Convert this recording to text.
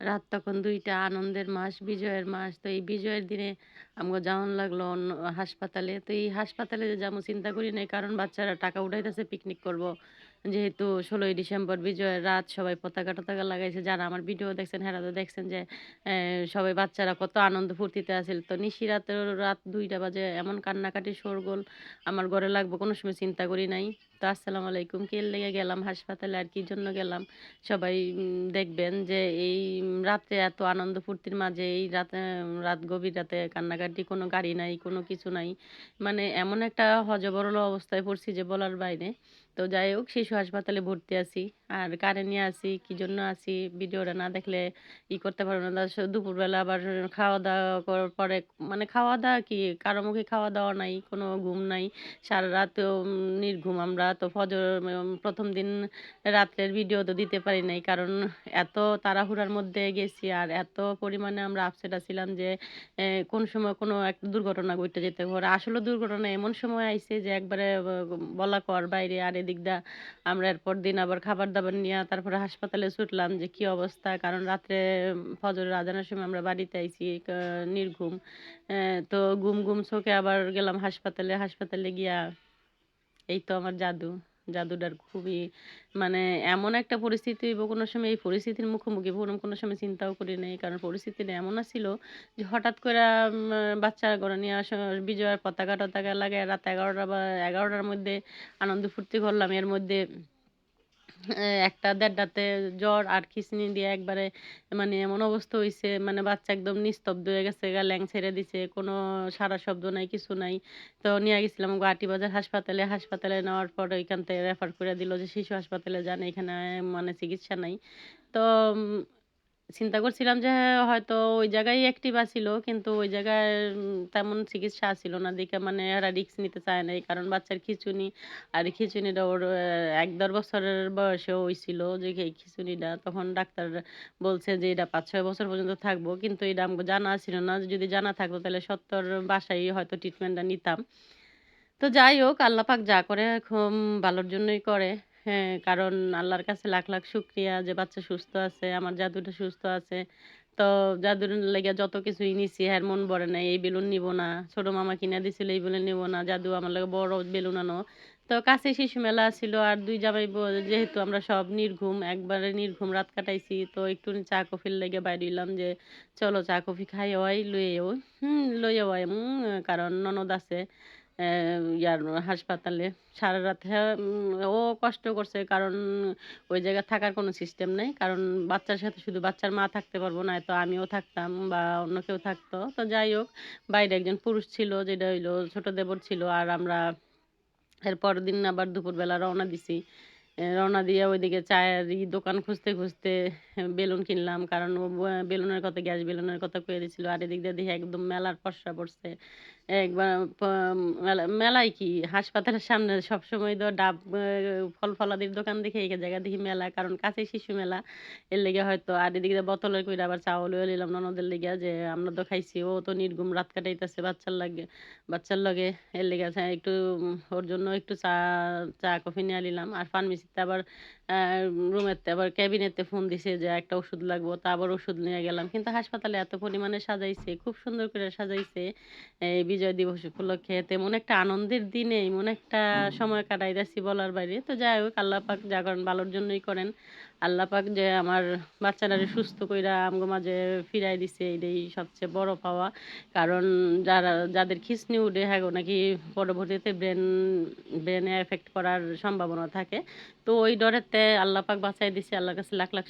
রাত তখন ২ টা আনন্দের মাস, বিজয়ের মাস। তো এই বিজয়ের দিনে আমাকে যাওয়ান লাগল অন্য হাসপাতালে। তো এই হাসপাতালে যে যামু চিন্তা করি নাই। কারণ বাচ্চারা টাকা উঠাইতেছে পিকনিক করব। যেহেতু ১৬ই ডিসেম্বর বিজয়ের রাত সবাই পতাকা-টতাকা লাগাইছে। যারা আমার ভিডিও দেখছেন হেরা তো দেখছেন যে সবাই বাচ্চারা কত আনন্দ ফুর্তিতে আছিল। তো নিশিরাতের রাত দুইটা বাজে এমন কান্নাকাটি শোরগোল আমার ঘরে লাগবো কোনো সময় চিন্তা করি নাই। তো আসসালামু আলাইকুম। কি এর লেগে গেলাম হাসপাতালে আর কি জন্য গেলাম সবাই দেখবেন যে এই রাত্রে এত আনন্দ ফুর্তির মাঝে এই রাতে রাত গভীর রাতে কান্নাকাটি কোনো গাড়ি নাই, কোনো কিছু নাই। মানে এমন একটা হযবরল অবস্থায় পড়ছি যে বলার বাইরে। তো যাই হোক শিশু হাসপাতালে ভর্তি আছি। আর কারে নিয়ে আছি, কি জন্য আছি ভিডিওটা না দেখলে ই করতে পারবেন না। দুপুরবেলা আবার খাওয়া-দাওয়া করার পরে মানে খাওয়া-দাওয়া কি কারও মুখে খাওয়া-দাওয়া নাই, কোনো ঘুম নাই। সারারাতেও উম নির্ঘুম আমরা। তো ফজর প্রথম দিন রাত্রের ভিডিও তো দিতে পারি নাই। কারণ এত তাড়াহুড়ার মধ্যে গেছি আর এত পরিমাণে আমরা আপসেট আছিলাম যে কোন সময় কোনো একটা দুর্ঘটনা ঘটতে যেতে পারে। আসলে দুর্ঘটনা এমন সময় আইছে যে একবারে বলা কর বাইরে আর এদিক দা আমরা এরপর দিন আবার খাবার-দাবার নিয়া তারপরে হাসপাতালে ছুটলাম যে কি অবস্থা। কারণ রাত্রে ফজরের আজানের সময় আমরা বাড়িতে আইছি নির্ঘুম। তো ঘুম ঘুম চোখে আবার গেলাম হাসপাতালে। হাসপাতালে গিয়া এই তো আমার জাদু। জাদুটার খুবই মানে এমন একটা পরিস্থিতি হইব কোনো সময়, এই পরিস্থিতির মুখোমুখি হব কোনো সময় চিন্তাও করি নাই। কারণ পরিস্থিতিটা এমন আছিল যে হঠাৎ করে বাচ্চা ঘরে নিয়ে আসা, বিজয়ের পতাকা-টতাকা লাগে রাত ১১টা বা ১১টার মধ্যে আনন্দ ফুর্তি করলাম। এর মধ্যে একটা ১.৫ টাতে জ্বর আর খিঁচনি দিয়ে একবারে মানে এমন অবস্থা হইছে মানে বাচ্চা একদম নিস্তব্ধ হয়ে গেছে গা, ল্যাং ছেড়ে দিছে। কোনো সারা শব্দ নাই, কিছু নাই। তো নিয়ে গেছিলাম গুয়াহাটি বাজার হাসপাতালে। হাসপাতালে নেওয়ার পর ওইখান থেকে রেফার করে দিল যে শিশু হাসপাতালে যান। এখানে মানে চিকিৎসা নাই। তো চিন্তা করছিলাম যে হয়তো ওই জায়গায় অ্যাক্টিভ আছিল। কিন্তু ওই জায়গায় তেমন চিকিৎসা আছিল না দেখে মানে এরা রিস্ক নিতে চায় না এই কারণ বাচ্চার খিঁচুনি, আর খিঁচুনিটা ওর এক ১-১.৫ বছরের বয়সে হইছিল যে, এই খিঁচুনিটা। তখন ডাক্তার বলছে যে, এটা ৫-৬ বছর পর্যন্ত থাকব। কিন্তু এটা আমগো জানা ছিল না। যদি জানা থাকতো, তাহলে সত্তর বাসায় হয়তো ট্রিটমেন্টটা নিতাম। তো যাই হোক আল্লাহ পাক যা করে খুব ভালোর জন্যই করে। হ্যাঁ, কারণ আল্লাহর কাছে লাখ, লাখ শুকরিয়া যে বাচ্চা সুস্থ আছে, আমার জাদুটা সুস্থ আছে। তো জাদুর লাইগা যত কিছুই নিছি এর মন ভরে নাই। এই বেলুন নিবো না। ছোট মামা কিনা দিছিল এই বেলুন নিবো না। জাদু আমার লাগে বড় বেলুন আনো। তো কাছেই শিশু মেলা ছিল আর দুই জামাই যেহেতু আমরা সব নির্ঘুম, একবারে নির্ঘুম রাত কাটাইছি। তো একটু চা কফির লাইগা বাইর হইলাম যে চলো চা কফি খাইয়া আই, লইয়া আই। হুম, লইয়া আইমু কারণ ননদ আছে ইয়ার হাসপাতালে। সারা রাত ও কষ্ট করছে কারণ ওই জায়গায় থাকার কোনো সিস্টেম নেই কারণ বাচ্চার সাথে শুধু বাচ্চার মা থাকতে পারব না, তো আমিও থাকতাম বা অন্য কেউ থাকতো। তো যাই হোক, বাইরে একজন পুরুষ ছিল, যেটা হইল ছোট দেবর ছিল। আর আমরা এর পরের দিন আবার দুপুরবেলা রওনা দিছি। রওনা দিয়ে ওইদিকে চায়ের দোকান খুঁজতে, খুঁজতে বেলুন কিনলাম। কারণ ও বেলুনের কথা গ্যাস বেলুনের কথা কয়ে দিছিল। আর এদিক দিয়ে দেখি একদম মেলার পসরা পড়ছে। একবার মেলায় কি হাসপাতালের সামনে সবসময় তো ডাব ফল-ফলাদির দোকান দেখি এই জায়গায় দেখি মেলা। কারণ কাছেই শিশু মেলা। এর লেগে হয়তো আর এদিকে দিয়ে বোতলের কইরা আবার লইয়া লইলাম ননদের লিগা যে আমরা তো খাইছি। ও তো নির্ঘুম রাত কাটাইতেছে বাচ্চার লাগে বাচ্চার লগে। এর লেগে আচ্ছা একটু ওর জন্য একটু চা চা কফি নিয়ে নিলাম। আর ফার্মেসিতে আবার রুমেতে আবার ক্যাবিনেতে ফোন দিছে যে একটা ওষুধ লাগবো। তা আবার ওষুধ নিয়ে গেলাম। কিন্তু হাসপাতালে এত পরিমাণে সাজাইছে, খুব সুন্দর করে সাজাইছে। এই বিজয় দিবস উপলক্ষে তেমন একটা আনন্দের দিনে এমন একটা সময় কাটাই কাটাইতেছি বলার বাইরে। তো যাই হোক আল্লাহ পাক যা করেন ভালোর জন্যই করেন। আল্লাহ পাক যে আমার বাচ্চারা সুস্থ কইরা আমগো মাঝে ফিরাই দিছে এটাই সবচেয়ে বড় পাওয়া। কারণ যারা যাদের খিচনি উঠে হ্যাঁ নাকি পরবর্তীতে ব্রেন ব্রেনে এফেক্ট করার সম্ভাবনা থাকে। তো ওই ডরেতে আল্লাহ পাক বাঁচায় দিছে। আল্লাহর কাছে লাখ, লাখ